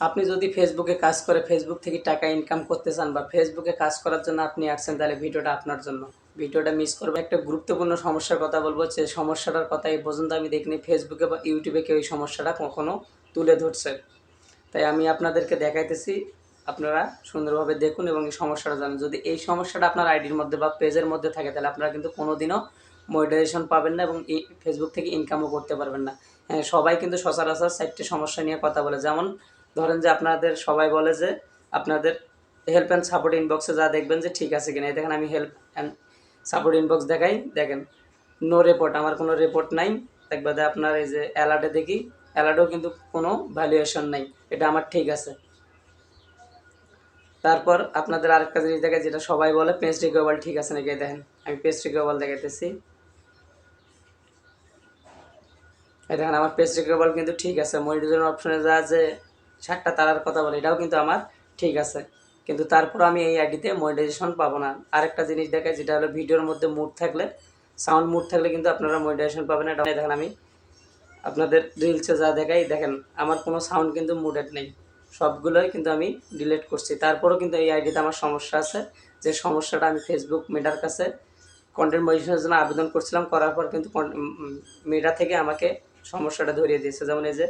আপনি যদি ফেসবুকে কাজ করে ফেসবুক থেকে টাকা ইনকাম করতে চান বা ফেসবুকে কাজ করার জন্য আপনি আসছেন তাহলে ভিডিওটা আপনার জন্য। ভিডিওটা মিস করবে একটা গুরুত্বপূর্ণ সমস্যার কথা বলব যে সমস্যাটার কথা এই পর্যন্ত আমি দেখিনি। ফেসবুকে বা ইউটিউবে কেউ এই সমস্যাটা কখনো তুলে ধরছে। তাই আমি আপনাদেরকে দেখাইতেছি, আপনারা সুন্দরভাবে দেখুন এবং এই সমস্যাটা জানুন। যদি এই সমস্যাটা আপনার আইডির মধ্যে বা পেজের মধ্যে থাকে, তাহলে আপনারা কিন্তু কোনোদিনও মনিটাইজেশন পাবেন না এবং ফেসবুক থেকে ইনকামও করতে পারবেন না। হ্যাঁ সবাই কিন্তু সচরাচর চারটে সমস্যা নিয়ে কথা বলে। যেমন ধরেন যে আপনাদের সবাই বলে যে আপনাদের হেল্প অ্যান্ড সাপোর্ট ইনবক্সে যা দেখবেন যে ঠিক আছে কিনা। দেখেন আমি হেল্প অ্যান্ড সাপোর্ট ইনবক্স দেখাই। দেখেন নো রিপোর্ট আমার কোনো রিপোর্ট নাই। যে আপনার এই যে অ্যালার্টে দেখি অ্যালার্টেও কিন্তু কোনো ভ্যালুয়েশন নাই। এটা আমার ঠিক আছে। তারপর আপনাদের আরেকটা জিনিস দেখায় যেটা সবাই বলে পেজ রিকোয়েবল ঠিক আছে নাকি? দেখেন, আমি পেজ রিকোয়েবল দেখাইতেছি। দেখেন, আমার পেজ রিকোয়েবল কিন্তু ঠিক আছে। মনিটর অপশনে যা যে সাতটা তারার কথা বলে, এটাও কিন্তু আমার ঠিক আছে। কিন্তু তারপর আমি এই আইডিতে মনিটাইজেশন পাবো না। আরেকটা জিনিস দেখায় যেটা হলো ভিডিওর মধ্যে মুড থাকলে সাউন্ড মুড থাকলে কিন্তু আপনারা মনিটাইজেশন পাবেন এটা দেখেন আমি, আপনাদের রিলসে যা দেখাই, দেখেন আমার কোনো সাউন্ড কিন্তু মুডেড নেই। সবগুলোই কিন্তু আমি ডিলিট করছি। তারপরেও কিন্তু এই আইডিতে আমার সমস্যা আছে, যে সমস্যাটা আমি ফেসবুক মিডার কাছে কন্টেন্ট মডিফিকেশনের জন্য আবেদন করছিলাম, করার পর কিন্তু মিডা থেকে আমাকে সমস্যাটা ধরিয়ে দিয়েছে। যেমন এই যে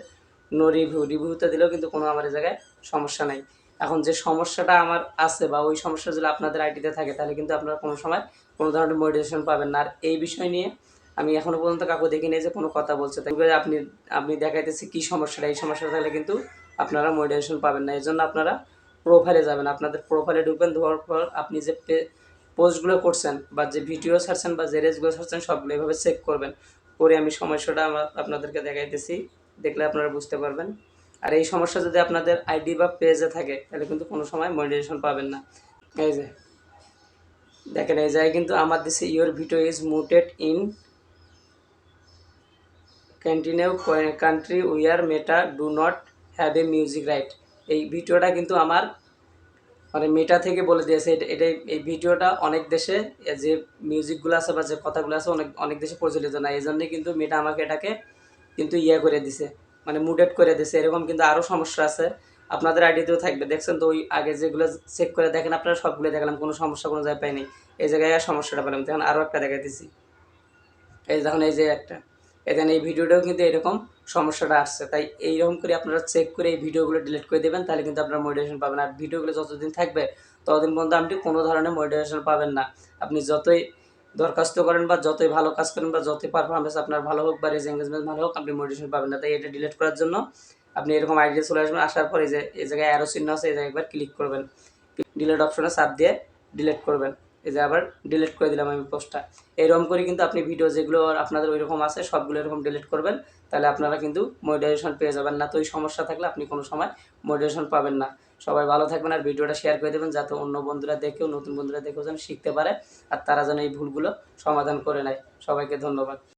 নো রিভিউ রিভিউতে দিলেও কিন্তু কোনো আমার জায়গায় সমস্যা নাই। এখন যে সমস্যাটা আমার আছে বা ওই সমস্যা যদি আপনাদের আইডিতে থাকে, তাহলে কিন্তু আপনারা কোনো সময় কোনো ধরনের মোটিভেশন পাবেন না। আর এই বিষয় নিয়ে আমি এখনও পর্যন্ত কাকু দেখিনি যে কোনো কথা বলছে। তাই আপনি আপনি দেখাইতেছি কী সমস্যাটা, এই সমস্যা থাকলে কিন্তু আপনারা মোটিভেশন পাবেন না। এই জন্য আপনারা প্রোফাইলে যাবেন। আপনাদের প্রোফাইলে ঢুকবেন ধোয়ার পর আপনি যে পোস্টগুলো করছেন বা যে ভিডিও ছাড়ছেন বা যে রেজগুলো ছাড়ছেন, সবগুলো এভাবে চেক করবেন। করে আমি সমস্যাটা আমার আপনাদেরকে দেখাইতেছি। দেখলে আপনারা বুঝতে পারবেন। আর এই সমস্যা যদি আপনাদের আইডি বা পেজে থাকে, তাহলে কিন্তু কোনো সময় মনিটাইজেশন পাবেন না। এই যে, দেখেন, এই জায়গায় কিন্তু আমার দেশে your video is muted in continue country where Meta do not have a music right এই ভিডিওটা কিন্তু আমার মানে মেটা থেকে বলে দিয়েছে, এটা এই ভিডিওটা অনেক দেশে, যে মিউজিকগুলো আছে বা যে কথাগুলো আছে, অনেক অনেক দেশে প্রচলিত না। এই জন্যই কিন্তু মেটা আমাকে এটাকে কিন্তু ইয়ে করে দিছে মানে মুডেট করে দিছে। এরকম কিন্তু আরও সমস্যা আছে। আপনাদের আইডিতেও থাকবে। দেখছেন তো ওই আগে যেগুলো চেক করে দেখেন, আপনারা সবগুলো দেখালাম। কোনো সমস্যা কোনো জায়গায় পাইনি। এই জায়গায় সমস্যাটা পেলাম তখন আরও একটা দেখাইতেছি এই দেখুন, এই যে একটা। এখানে এই ভিডিওটাও কিন্তু এরকম সমস্যাটা আসছে। তাই এইরকম করে আপনারা চেক করে এই ভিডিওগুলো ডিলিট করে দেবেন, তাহলে কিন্তু আপনারা মোটিভেশন পাবেন। আর ভিডিওগুলো যতদিন থাকবে, ততদিন পর্যন্ত আপনি কোনো ধরনের মোটিভেশন পাবেন না। আপনি যতই দরখাস্ত করেন বা যতই ভালো কাজ করেন বা যতই পারফরমেন্স আপনার ভালো হোক বা রেজ এঙ্গেজমেন্ট ভালো হোক, আপনি মোটিভেশন পাবেন না। তাই এটা ডিলিট করার জন্য আপনি এরকম আইডিয়া চলে আসবেন, আসার পর এই যে, এই জায়গায় অ্যারো চিহ্ন আছে, এই জায়গায় একবার ক্লিক করবেন। ডিলিট অপশনে সাপ দিয়ে ডিলিট করবেন। এই যে আবার ডিলিট করে দিলাম আমি পোস্টটা এরকম করে কিন্তু আপনি ভিডিও যেগুলো আপনাদের ওই রকম আছে, সবগুলো এরকম ডিলিট করবেন, তাহলে আপনারা কিন্তু মোটিভেশন পেয়ে যাবেন না। তো ওই সমস্যা থাকলে আপনি কোনো সময় মোটিভেশন পাবেন না। সবাই ভালো থাকবেন আর ভিডিওটা শেয়ার করে দেবেন, যাতে অন্য বন্ধুরা দেখেও, নতুন বন্ধুরা দেখেও যেন শিখতে পারে, আর তারা যেন এই ভুলগুলো সমাধান করে নেয়। সবাইকে ধন্যবাদ।